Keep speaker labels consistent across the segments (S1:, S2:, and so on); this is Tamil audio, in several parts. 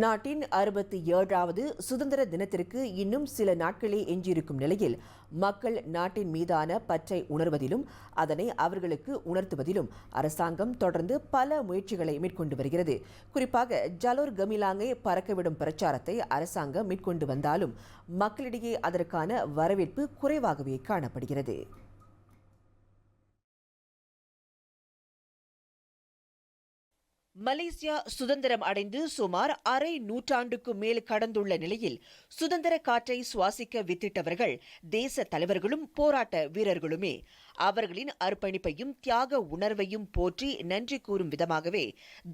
S1: நாட்டின் அறுபத்தி ஏழாவது சுதந்திர தினத்திற்கு இன்னும் சில நாட்களே எஞ்சியிருக்கும் நிலையில் மக்கள் நாட்டின் மீதான பற்றை உணர்வதிலும் அதனை அவர்களுக்கு உணர்த்துவதிலும் அரசாங்கம் தொடர்ந்து பல முயற்சிகளை மேற்கொண்டு வருகிறது. குறிப்பாக ஜலோர் கமிலாங்கை பறக்கவிடும் பிரச்சாரத்தை அரசாங்கம் மேற்கொண்டு வந்தாலும் மக்களிடையே அதற்கான வரவேற்பு குறைவாகவே காணப்படுகிறது. மலேசியா சுதந்திரம் அடைந்து சுமார் அரை நூற்றாண்டுக்கு மேல் கடந்துள்ள நிலையில் சுதந்திர காற்றை சுவாசிக்க வித்திட்டவர்கள் தேச தலைவர்களும் போராட்ட வீரர்களுமே. அவர்களின் அர்ப்பணிப்பையும் தியாக உணர்வையும் போற்றி நன்றி கூறும் விதமாகவே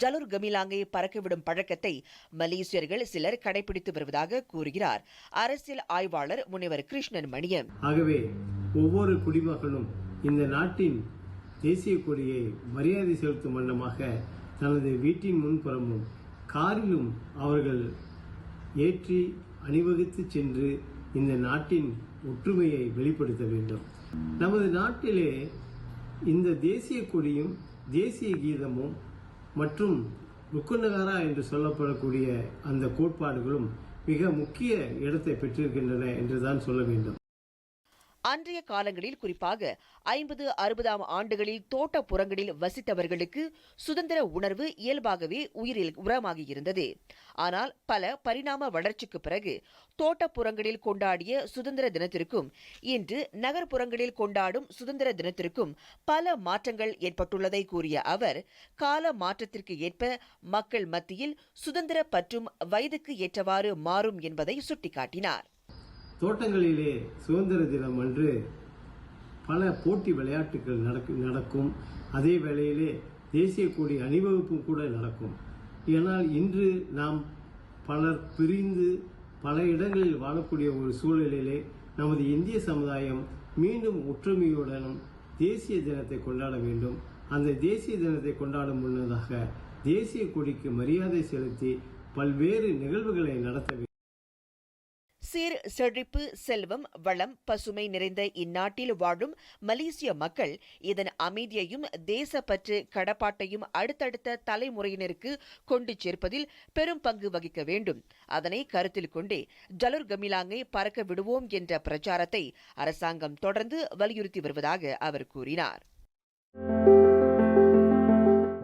S1: ஜலுர் கமிலாங்கை பறக்கவிடும் பழக்கத்தை மலேசியர்கள் சிலர் கடைபிடித்து வருவதாக கூறுகிறார். அரசியல் ஆய்வாளர் முனைவர் கிருஷ்ணன் மணியன்.
S2: ஆகவே ஒவ்வொரு குடிமகனும் இந்த நாட்டின் தேசிய கொடியை மரியாதை செலுத்தும் வண்ணமாக தனது வீட்டின் முன்புறமும் காரிலும் அவர்கள் ஏற்றி அணிவகுத்து சென்று இந்த நாட்டின் ஒற்றுமையை வெளிப்படுத்த வேண்டும். நமது நாட்டிலே இந்த தேசிய கொடியும் தேசிய கீதமும் மற்றும் ருக்குநகாரா என்று சொல்லப்படக்கூடிய அந்த கோட்பாடுகளும் மிக முக்கிய இடத்தை பெற்றிருக்கின்றன என்றுதான் சொல்ல வேண்டும்.
S1: அன்றைய காலங்களில் குறிப்பாக ஐம்பது அறுபதாம் ஆண்டுகளில் தோட்டப்புறங்களில் வசித்தவர்களுக்கு சுதந்திர உணர்வு இயல்பாகவே உயிரில் உரமாகியிருந்தது ஆனால் பல பரிணாம வளர்ச்சிக்கு பிறகு தோட்டப்புறங்களில் கொண்டாடிய சுதந்திர தினத்திற்கும் இன்று நகர்ப்புறங்களில் கொண்டாடும் சுதந்திர தினத்திற்கும் பல மாற்றங்கள் ஏற்பட்டுள்ளதை கூறிய அவர் கால மாற்றத்திற்கு ஏற்ப மக்கள் மத்தியில் சுதந்திர பற்றும் வயதுக்கு ஏற்றவாறு மாறும் என்பதை சுட்டிக்காட்டினார்.
S2: தோட்டங்களிலே சுதந்திர தினம் அன்று பல போட்டி விளையாட்டுகள் நடக்கும் நடக்கும். அதே வேளையிலே தேசிய கொடி அணிவகுப்பும் கூட நடக்கும். ஏனால் இன்று நாம் பலர் பிரிந்து பல இடங்களில் வாழக்கூடிய ஒரு சூழலிலே நமது இந்திய சமுதாயம் மீண்டும் ஒற்றுமையுடனும் தேசிய தினத்தை கொண்டாட வேண்டும். அந்த தேசிய தினத்தை கொண்டாடும் முன்னதாக தேசிய கொடிக்கு மரியாதை செலுத்தி பல்வேறு நிகழ்வுகளை நடத்த வேண்டும்
S1: சீர் செழிப்பு செல்வம் வளம் பசுமை நிறைந்த இந்நாட்டில் வாழும் மலேசிய மக்கள் இதன் அமைதியையும் தேசப்பற்று கடப்பாட்டையும் அடுத்தடுத்த தலைமுறையினருக்கு கொண்டு சேர்ப்பதில் பெரும் பங்கு வகிக்க வேண்டும். அதனை கருத்தில் கொண்டே ஜலுர் கமிலாங்கை பறக்க விடுவோம் என்ற பிரச்சாரத்தை அரசாங்கம் தொடர்ந்து வலியுறுத்தி வருவதாக அவர் கூறினார்.